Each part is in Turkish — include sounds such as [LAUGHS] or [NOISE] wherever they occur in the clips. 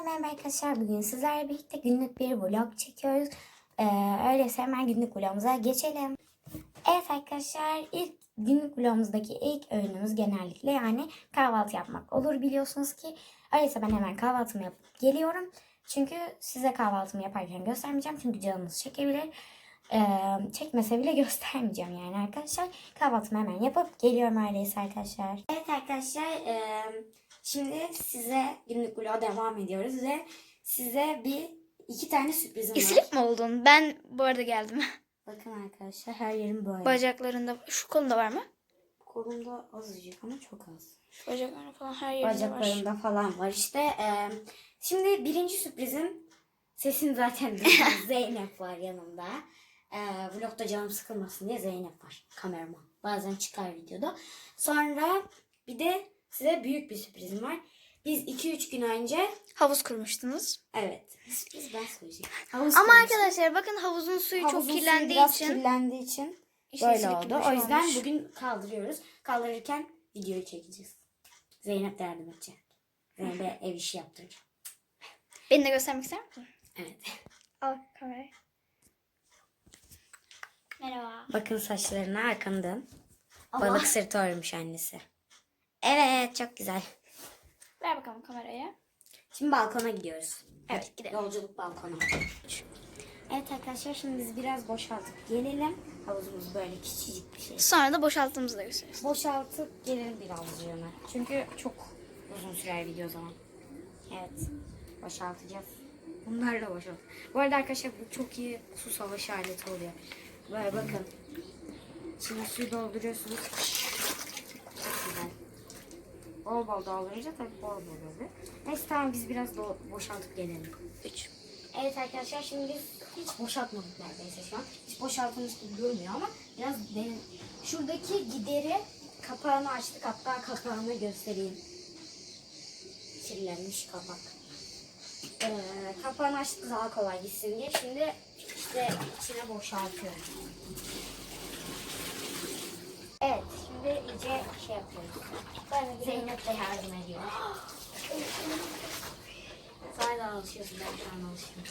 merhaba arkadaşlar. Bugün sizlerle birlikte günlük bir vlog çekiyoruz. Ee, öyleyse hemen günlük vlogumuza geçelim. Evet arkadaşlar ilk günlük vlogumuzdaki ilk öğünümüz genellikle yani kahvaltı yapmak olur biliyorsunuz ki. Öyleyse ben hemen kahvaltımı yapıp geliyorum. Çünkü size kahvaltımı yaparken göstermeyeceğim. Çünkü canınız çekebilir. Ee, çekmese bile [LAUGHS] göstermeyeceğim yani arkadaşlar. Kahvaltımı hemen yapıp geliyorum öyleyse arkadaşlar. Evet arkadaşlar e, şimdi size günlük vloga devam ediyoruz ve size bir iki tane sürprizim var. İslik mi oldun? Ben bu arada geldim. [LAUGHS] Bakın arkadaşlar her yerim böyle. Bacaklarında şu kolunda var mı? Kolumda azıcık ama çok az. Bacaklarında falan her yerinde var. Bacaklarımda falan var işte. e, şimdi birinci sürprizim sesim zaten. [LAUGHS] Zeynep var yanımda. E, vlogda canım sıkılmasın diye Zeynep var. Kameraman. Bazen çıkar videoda. Sonra bir de size büyük bir sürprizim var. Biz 2-3 gün önce Havuz kurmuştunuz. evet sürpriz ben söyleyeceğim. Havuz Ama kurmuştuk. arkadaşlar bakın havuzun suyu Havuzun çok suyu kirlendiği biraz için kirlendiği için işte böyle silik oldu. gibi O şey yüzden olmuş. bugün kaldırıyoruz. Kaldırırken videoyu çekeceğiz. Zeynep de yardım edecek. Zeynep'e ev işi yaptıracağım. Beni de göstermek ister misin? Evet. Al kamerayı. Merhaba. Bakın saçlarına arkamdan. Allah. Balık sırtı örmüş annesi. Evet çok güzel. Ver bakalım kamerayı. Şimdi balkona gidiyoruz. Evet gidelim. Yolculuk balkona. Evet arkadaşlar şimdi biz biraz boşaltıp gelelim. Havuzumuz böyle küçücük bir şey. Sonra da boşalttığımızı da gösteririz. Boşaltıp gelelim birazcığına. Çünkü çok uzun sürer video zaman. Evet. Boşaltacağız. Bunlarla boşalt. Bu arada arkadaşlar bu çok iyi su savaşı aleti oluyor. Böyle bakın. Şimdi suyu dolduruyorsunuz. Çok güzel. Bol bol doldurunca tabii bol bol oluyor. Neyse tamam biz biraz do- boşaltıp gelelim. 3. Evet arkadaşlar şimdi biz hiç boşaltmadık neredeyse şu an. Hiç boşaltılmış gibi durmuyor ama biraz derin. Şuradaki gideri kapağını açtık. Hatta kapağını göstereyim. Kirlenmiş kapak. Ee, kapağını açtık daha kolay gitsin diye. Şimdi işte içine boşaltıyorum. Evet şimdi iyice şey yapıyoruz. Zeynep de yardım ediyor. [GASPS] De alışıyorsun ben şu an alışıyorum.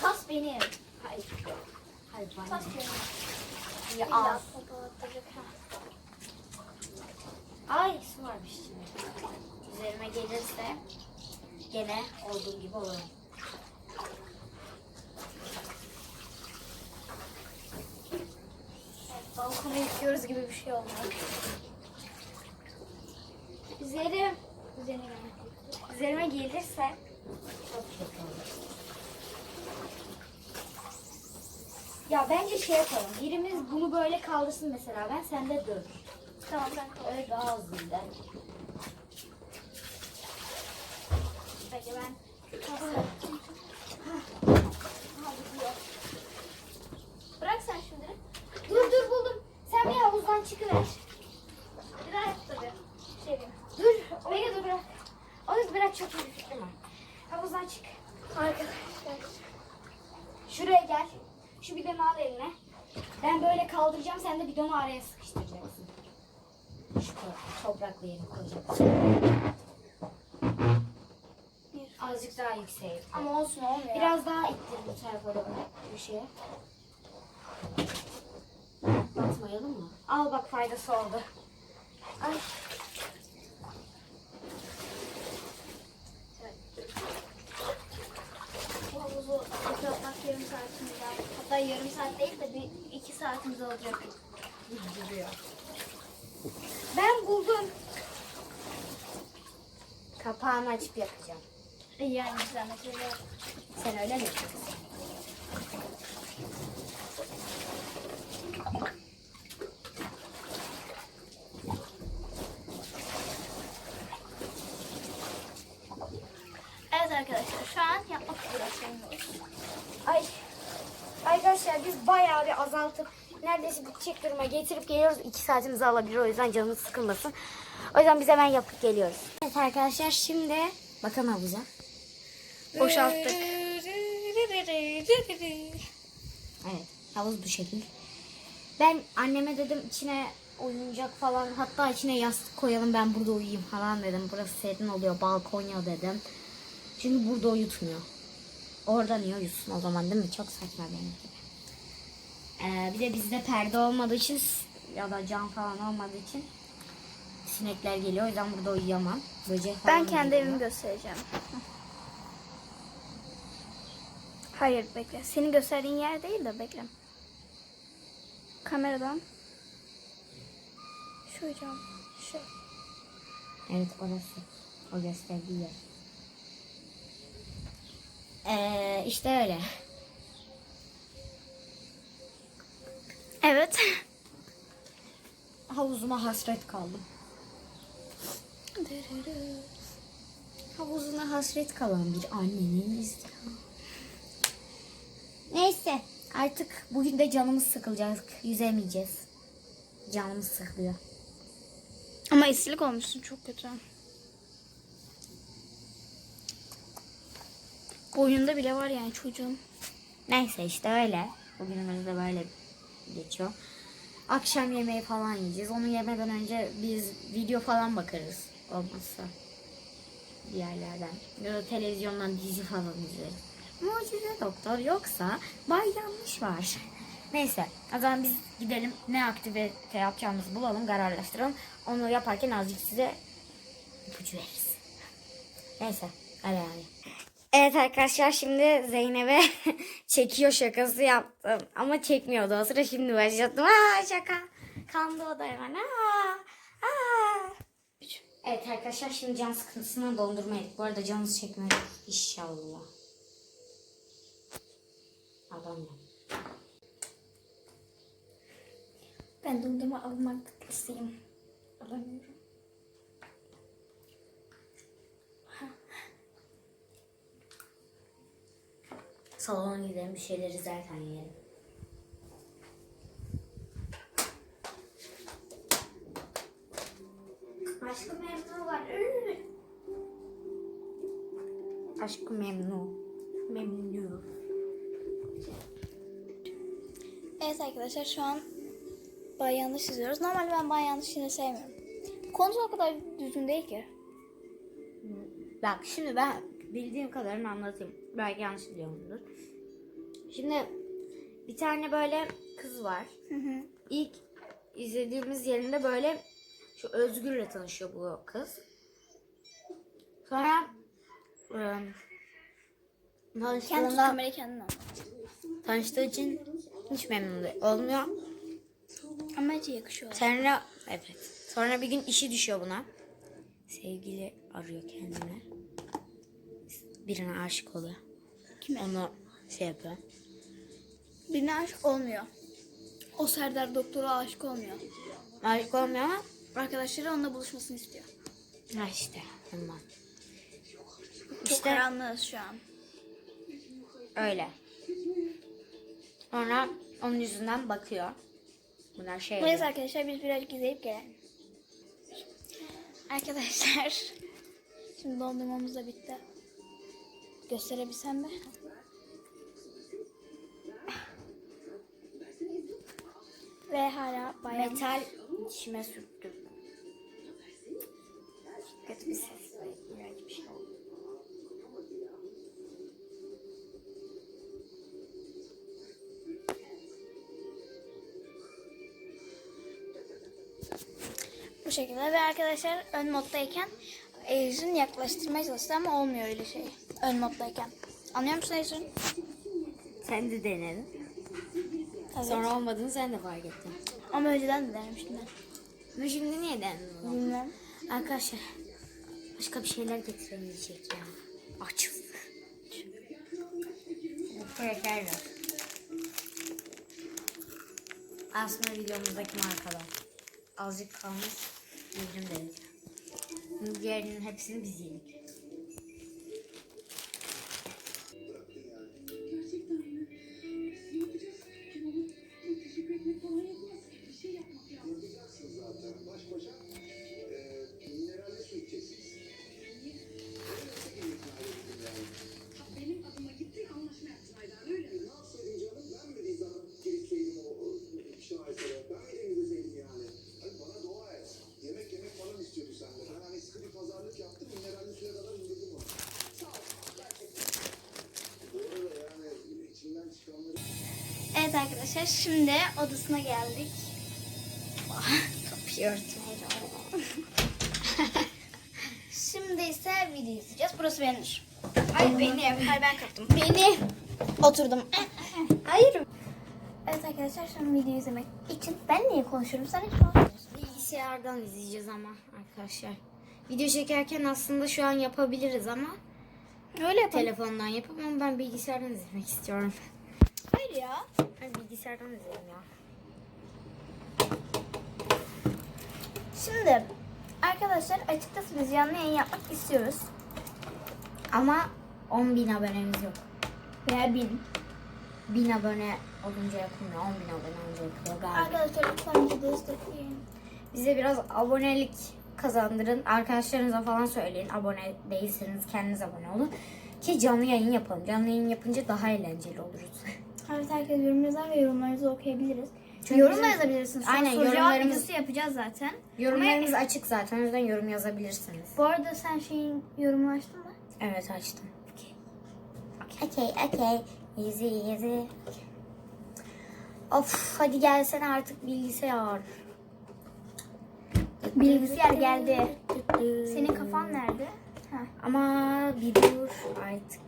Tas benim. Hayır. Hayır bana. Tas benim. Ya al. Ay su varmış içinde. Üzerime gelirse gene olduğum gibi olurum. Balkona yıkıyoruz gibi bir şey oldu. Üzerim. Üzerine gelmek. Üzerime gelirse. Ya bence şey yapalım. Birimiz bunu böyle kaldırsın mesela. Ben sende dur. Tamam ben Öyle daha hızlı gider. Peki ben Bırak sen şimdi. Dur dur buldum. Havuzdan çıkıver. Bir daha yap tabii. Şey. Dur. Onu dur bırak. Onu bırak çok iyi bir fikrim var. Havuzdan çık. Arkadaşlar. Şuraya gel. Şu bidonu al eline. Ben böyle kaldıracağım. Sen de bidonu araya sıkıştıracaksın. Şu to- topraklı yere koyacaksın. Bir. Azıcık daha yükseğe. Ama olsun olmuyor. Biraz daha ittir bu tarafa doğru köşeye. Batmayalım mı? Al bak faydası oldu. Ay. Bu havuzu kapatmak yarım saatimiz var. Hatta yarım saat değil de bir iki saatimiz olacak. Duruyor. Ben buldum. Kapağını açıp yakacağım. Yani zahmet öyle. Sen öyle mi yapacaksın? Evet arkadaşlar şu an yapmak üzere sayıyoruz. Ay. Arkadaşlar biz bayağı bir azaltıp neredeyse bitecek duruma getirip geliyoruz. İki saatimizi alabilir o yüzden canınız sıkılmasın. O yüzden biz hemen yapıp geliyoruz. Evet arkadaşlar şimdi bakın havuza. Boşalttık. Evet havuz bu şekil. Ben anneme dedim içine oyuncak falan hatta içine yastık koyalım ben burada uyuyayım falan dedim. Burası serin oluyor balkon ya dedim. Çünkü burada o yutmuyor. Orada niye yutsun o zaman değil mi? Çok saçma benim gibi. Ee, bir de bizde perde olmadığı için ya da cam falan olmadığı için sinekler geliyor. O yüzden burada uyuyamam. Böcek falan Ben kendi geliyor. evimi göstereceğim. Hayır bekle. Senin gösterdiğin yer değil de bekle. Kameradan. Şu cam. Şu. Evet orası. O gösterdiği yer. Ee, işte öyle. Evet. Havuzuma hasret kaldım. Havuzuna hasret kalan bir anneniz. Neyse artık bugün de canımız sıkılacak. Yüzemeyeceğiz. Canımız sıkılıyor. Ama isilik olmuşsun çok kötü. Oyunda bile var yani çocuğun. Neyse işte öyle. Bugünümüz de böyle geçiyor. Akşam yemeği falan yiyeceğiz. Onu yemeden önce biz video falan bakarız. Olmazsa bir yerlerden. Ya da televizyondan dizi falan izleriz. Mucize doktor yoksa bay yanlış var. Neyse o zaman biz gidelim ne aktivite yapacağımızı bulalım kararlaştıralım. Onu yaparken azıcık size ipucu veririz. Neyse hadi hadi. Evet arkadaşlar şimdi Zeynep'e [LAUGHS] çekiyor şakası yaptım. Ama çekmiyordu o sıra şimdi başlattım. Aa şaka. Kandı o da hemen. Aa, aa. Evet arkadaşlar şimdi can sıkıntısından dondurma. Bu arada canınız çekmiyor. İnşallah. Adam ya. Ben dondurma almak isteyeyim. Alamıyorum. Salona gidelim bir şeyleri zaten yiyelim. Aşkı memnu var. Aşkı memnu. Memnu. Evet arkadaşlar şu an Bay Yanlış izliyoruz. Normalde ben Bay Yanlış'ını sevmiyorum. Konusu o kadar düzgün değil ki. Bak şimdi ben bildiğim kadarını anlatayım. Belki yanlış biliyorumdur. Şimdi bir tane böyle kız var. Hı hı. İlk izlediğimiz yerinde böyle şu Özgür'le tanışıyor bu kız. Sonra e, Kendi tanıştığında, kamerayı kendin al. tanıştığı için hiç memnun olmuyor. Ama hiç yakışıyor. Sonra evet. Sonra bir gün işi düşüyor buna. Sevgili arıyor kendine. Birine aşık oluyor. Kime? Onu şey yapıyor. Birine aşık olmuyor. O Serdar doktora aşık olmuyor. Aşık olmuyor ama Arkadaşları onunla buluşmasını istiyor. ha işte ondan. Çok İşte- karanlığız şu an. Öyle. Sonra onun yüzünden bakıyor. Bunlar şey Neyse arkadaşlar biz birazcık izleyip gelelim. Arkadaşlar [LAUGHS] şimdi dondurmamız da bitti. Gösterebilsem mi? Ve hala bayağı metal dişime sürttüm. Kötü bir ses. ve iğrenç bir şey oldu. bu şekilde. Ve arkadaşlar ön moddayken Ejrin yaklaştırmaya çalıştı ama olmuyor öyle şey. Ön moddayken. Anlıyor musun Ejrin? Sen de denedin. Evet. Sonra olmadığını sen de fark ettin. Ama önceden de denemiştim ben. Ve şimdi niye denedin? Bilmem. Arkadaşlar başka bir şeyler getirelim diyecek ya. Açız. Bu var. Aslında videomuzdaki markalar. Azıcık kalmış. Bildirim dedi. Diğerinin hepsini biz yedik. Arkadaşlar şimdi odasına geldik. Kapıyı örtmeyle. Şimdi ise video izleyeceğiz. Burası benimdir. Hayır benim. Hayır ben kalktım. Beni. Oturdum. Hayır. Evet arkadaşlar şimdi video izlemek için ben niye konuşuyorum sen hiç konuşmuyorsun. Bilgisayardan izleyeceğiz ama arkadaşlar. Video çekerken aslında şu an yapabiliriz ama Öyle yapalım. telefondan yapamam. Ben bilgisayardan izlemek istiyorum. Hayır ya. Ben bilgisayardan izleyelim ya. Şimdi arkadaşlar açıkçası biz canlı yayın yapmak istiyoruz. Ama 10 bin abonemiz yok. Veya bin. 1000 abone olunca yapılmıyor. 10 bin abone olunca yapılıyor galiba. Arkadaşlar lütfen bizi destekleyin. Bize biraz abonelik kazandırın. Arkadaşlarınıza falan söyleyin. Abone değilseniz kendiniz abone olun. Ki canlı yayın yapalım. Canlı yayın yapınca daha eğlenceli oluruz. [LAUGHS] Evet herkes yorum yazar ve yorumlarınızı okuyabiliriz. Çünkü yorum da yazabilirsiniz. Sonra Aynen, soru cevap yorumlarımız- videosu yapacağız zaten. Yorumlarımız açık zaten. O yüzden yorum yazabilirsiniz. Bu arada sen şeyin yorumunu açtın mı? Evet açtım. Okey, okey. Easy, easy. Of hadi gelsene artık bilgisayar. Bilgisayar geldi. Senin kafan nerede? Ha, Ama bir dur artık.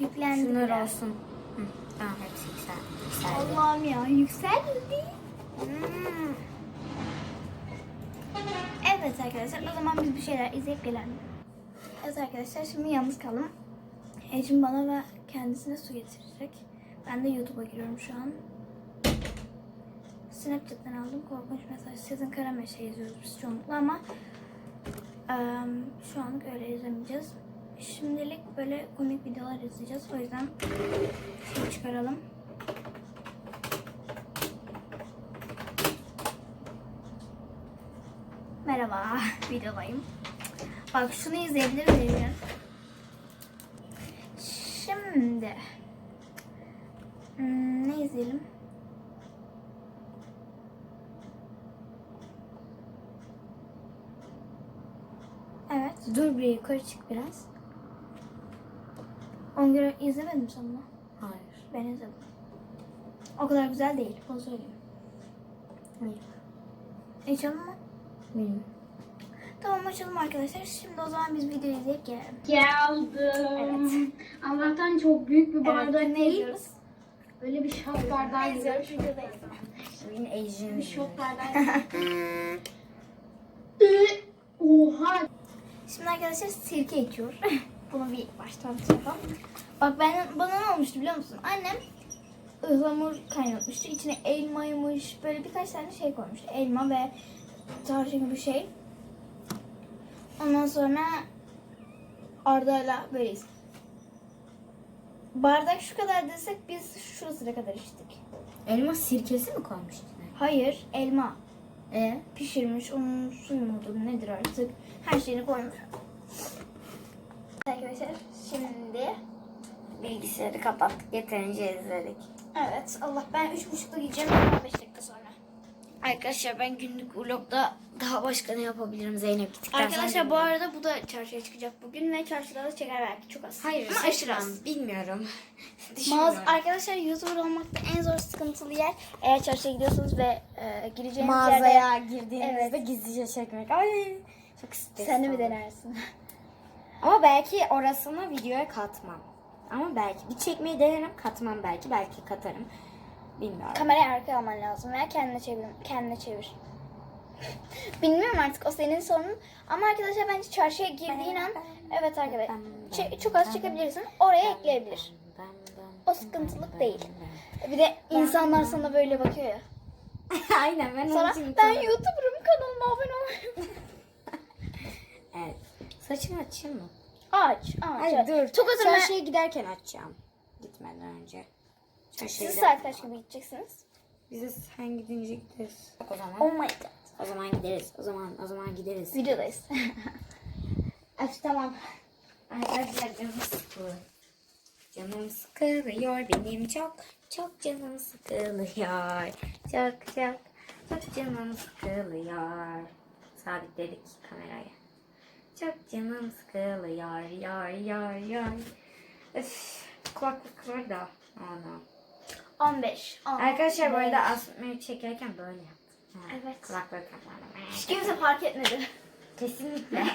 yüklendi. Şunlar olsun. Hı, tamam hepsi güzel. Güzeldi. Allah'ım ya yükseldi. Hmm. Evet arkadaşlar o zaman biz bir şeyler izleyip gelelim. Evet arkadaşlar şimdi yalnız kaldım. Ecim bana ve kendisine su getirecek. Ben de YouTube'a giriyorum şu an. Snapchat'ten aldım korkunç mesaj. Sizin kara meşe yazıyoruz biz çoğunlukla ama eee, şu anlık öyle izlemeyeceğiz. Şimdilik böyle komik videolar izleyeceğiz. O yüzden şey çıkaralım. Merhaba, [LAUGHS] videodayım. Bak şunu izleyebiliriz Evren. Şimdi hmm, ne izleyelim? Evet. Dur bir yukarı çık biraz. Onu göre izlemedim sanma. Hayır. Ben izledim. O kadar güzel değil. Onu söyleyeyim. Hayır. Açalım mı? Bilmiyorum. Tamam açalım arkadaşlar. Şimdi o zaman biz video izleyip gelelim. Geldim. Allah'tan çok büyük bir bardak Evet, ne değil. Böyle bir şat bardağı. İzliyoruz. Bugün Asian. Bir şot bardağı. [LAUGHS] Oha. Şimdi arkadaşlar sirke içiyor. [LAUGHS] Bunu bir baştan yapalım. Bak ben bana ne olmuştu biliyor musun? Annem ıhlamur kaynatmıştı. İçine elmaymış böyle birkaç tane şey koymuştu. Elma ve tarçın bir şey. Ondan sonra Arda'yla böyleyiz. Bardak şu kadar desek biz şurasına kadar içtik. Elma sirkesi mi koymuş içine? Hayır elma E? pişirmiş onun suyu mudur nedir artık her şeyini koymuş. Arkadaşlar şimdi Bilgisayarı kapattık. Yeterince izledik. Evet Allah ben 3.30'da gideceğim 15 dakika sonra. Arkadaşlar ben günlük vlogda daha başka ne yapabilirim Zeynep gittikten sonra Arkadaşlar bu bilmiyorum. arada bu da çarşıya çıkacak bugün ve çarşıda da çeker belki çok az. Hayır Ama aşırı az. Bilmiyorum. [LAUGHS] Mağaz, Düşünmüyorum. arkadaşlar YouTuber olmakta en zor sıkıntılı yer eğer çarşıya gidiyorsunuz ve e, gireceğiniz yerde Mağazaya girdiğinizde Evet. gizlice çekmek. Ay çok stresli. sen de mi olur. denersin? [LAUGHS] Ama belki orasını videoya katmam. Ama belki bir çekmeyi denerim katmam belki. Belki katarım. Bilmiyorum. Kamerayı arkaya alman lazım veya kendine çevir. Kendine çevir. Bilmiyorum artık o senin sorunun. Ama arkadaşlar bence çarşıya girdiğin an evet arkadaşlar çe- çok az çekebilirsin. Oraya ekleyebilir. O sıkıntılık değil. Bir de insanlar sana böyle bakıyor ya. [LAUGHS] Aynen ben Sonra onun için ben. YouTuber'ım kanalıma abone olmayı. [LAUGHS] Evet. Saçımı açayım mı? Aç, aç. Hayır aç. dur. Çok hazır Çarşıya giderken açacağım. Gitmeden önce. Çarşıya Siz saat kaç gibi gideceksiniz? Biz de sen gidince gideriz. O zaman. Oh my god. O zaman gideriz. O zaman o zaman gideriz. Videodayız. [LAUGHS] Aç tamam. Arkadaşlar canım sıkılıyor. Canım sıkılıyor benim çok çok canım sıkılıyor. Çok çok çok canım sıkılıyor. Sabitledik kamerayı. Çok canım sıkılıyor. Yar yar yar. Öf, kulaklık var da. Ana. 15. 10, Arkadaşlar bu arada asmayı çekerken böyle yaptım. Ha, Evet. Kulakları kapalı. Hiç kimse fark etmedi. Kesinlikle. [LAUGHS]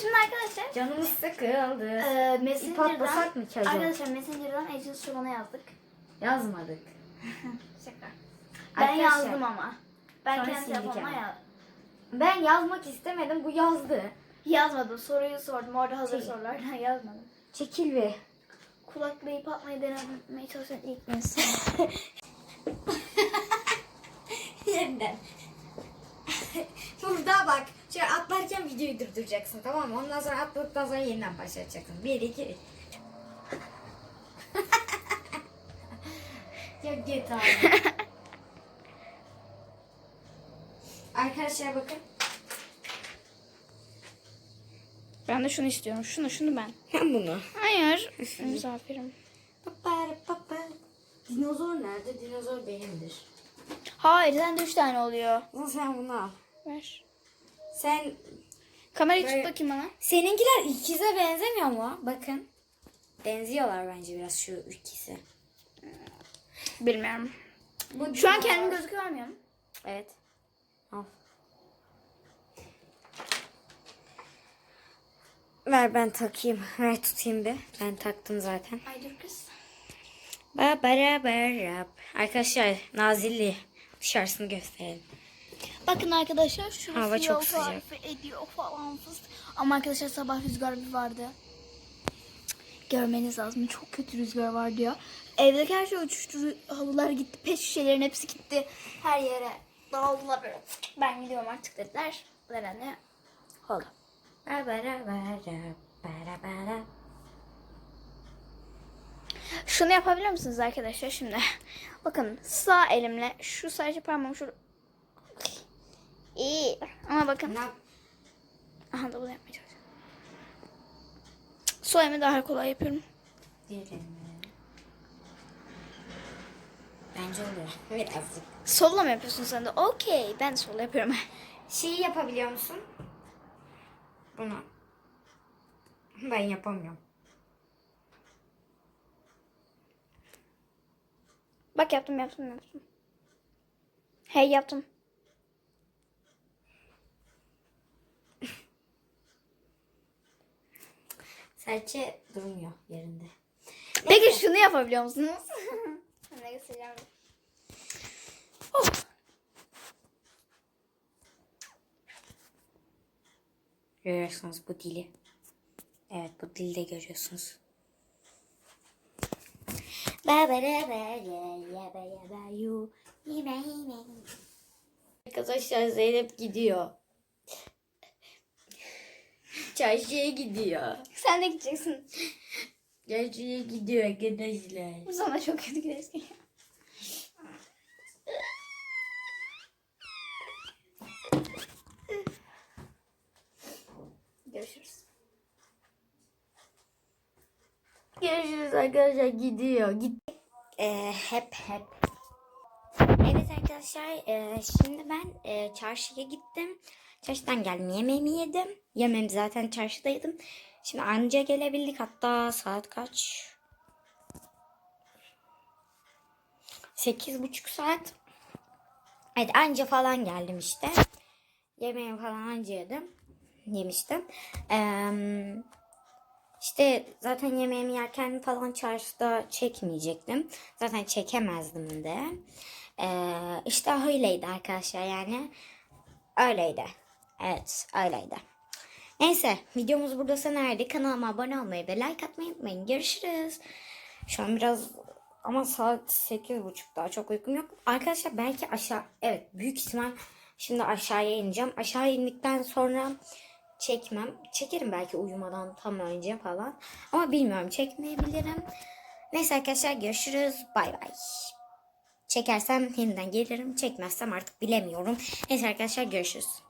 Şimdi arkadaşlar Canımız sıkıldı. e, İp Messenger'dan atlasak mı ki acaba? Arkadaşlar Messenger'dan Agents Şoban'a yazdık. Yazmadık. [LAUGHS] Şaka. Ben Arkadaşlar, yazdım ama. Ben sonra kendi telefonuma yazdım. Ben yazmak istemedim. Bu yazdı. Yazmadım. Soruyu sordum. Orada hazır Şey- sorulardan yazmadım. Çekil bir. Kulaklığı ip atmayı denemeye çalışan ilk insan. [LAUGHS] Yeniden. Burada bak. Şöyle atlarken videoyu durduracaksın tamam mı? Ondan sonra atladıktan sonra yeniden başlayacaksın. Bir, iki, üç. Çok kötü abi. Arkadaşlar bakın. ben de şunu istiyorum. Şunu şunu ben. [LAUGHS] Ben bunu. Hayır. [LAUGHS] Misafirim. Papa, papa. Dinozor nerede? Dinozor benimdir. Hayır sende üç tane oluyor. Ama sen bunu al. Ver. Sen Kamerayı Böyle- tut bakayım bana. Seninkiler ikize benzemiyor mu? Bakın. Benziyorlar bence biraz şu ikisi. Bilmiyorum. Bu Şu an dinozor. kendim gözüküyor muyum? Evet. Al. Ver ben takayım. Ver tutayım bir. Ben taktım zaten. Ay dur kız. Babarabarap. Arkadaşlar Nazilli dışarısını gösterelim. Bakın arkadaşlar şurası Hava çok sıcak. ediyor falan fıstık. Ama arkadaşlar sabah rüzgar bir vardı. Görmeniz lazım. Çok kötü rüzgar vardı ya. Evdeki her şey uçuştu. Halılar gitti. Pet şişelerin hepsi gitti. Her yere dağıldılar böyle. Ben gidiyorum artık dediler. Bu nedenle oldu. Şunu yapabilir misiniz arkadaşlar şimdi? [LAUGHS] Bakın sağ elimle şu sadece parmağım şurada. İyi. Ama bakın. Aha da bunu yapmaya çalışıyorum. Sol elimi daha kolay yapıyorum. Diyelim. Bence oluyor. Birazcık. Solla mı yapıyorsun sen de? Okey. Ben de solla yapıyorum. [LAUGHS] Şeyi yapabiliyor musun? Bunu. Ben yapamıyorum. Bak yaptım yaptım yaptım. Hey yaptım. [LAUGHS] Serçe durmuyor yerinde. Peki şunu yapabiliyor musunuz? [LAUGHS] ne göstereceğim. Görüyorsunuz bu dili. Evet bu dili de görüyorsunuz. Arkadaşlar Zeynep gidiyor. Çarşıya gidiyor. Sen de gideceksin. Çarşıya gidiyor arkadaşlar. Bu sana çok kötü gidersin. Görüşürüz. Görüşürüz arkadaşlar gidiyor. Git. Ee, hep hep. Evet arkadaşlar e, şimdi ben e, çarşıya gittim. Çarşıdan geldim yemeğimi yedim. Yemeğimi zaten çarşıdaydım. Şimdi anca gelebildik hatta saat kaç? Sekiz buçuk saat. Evet anca falan geldim işte. Yemeğimi falan anca yedim. Yemiştim. Eee işte zaten yemeğimi yerken falan çarşıda çekmeyecektim. Zaten çekemezdim de. Ee, işte öyleydi arkadaşlar yani. Öyleydi. Evet öyleydi. Neyse videomuz burada sona erdi. Kanalıma abone olmayı ve like atmayı unutmayın. Görüşürüz. Şu an biraz ama saat sekiz buçuk daha çok uykum yok. Arkadaşlar belki aşağı evet büyük ihtimal şimdi aşağıya ineceğim. Aşağı indikten sonra çekmem. Çekerim belki uyumadan tam önce falan. Ama bilmiyorum çekmeyebilirim. Neyse arkadaşlar görüşürüz. Bay bay. Çekersem yeniden gelirim. Çekmezsem artık bilemiyorum. Neyse arkadaşlar görüşürüz.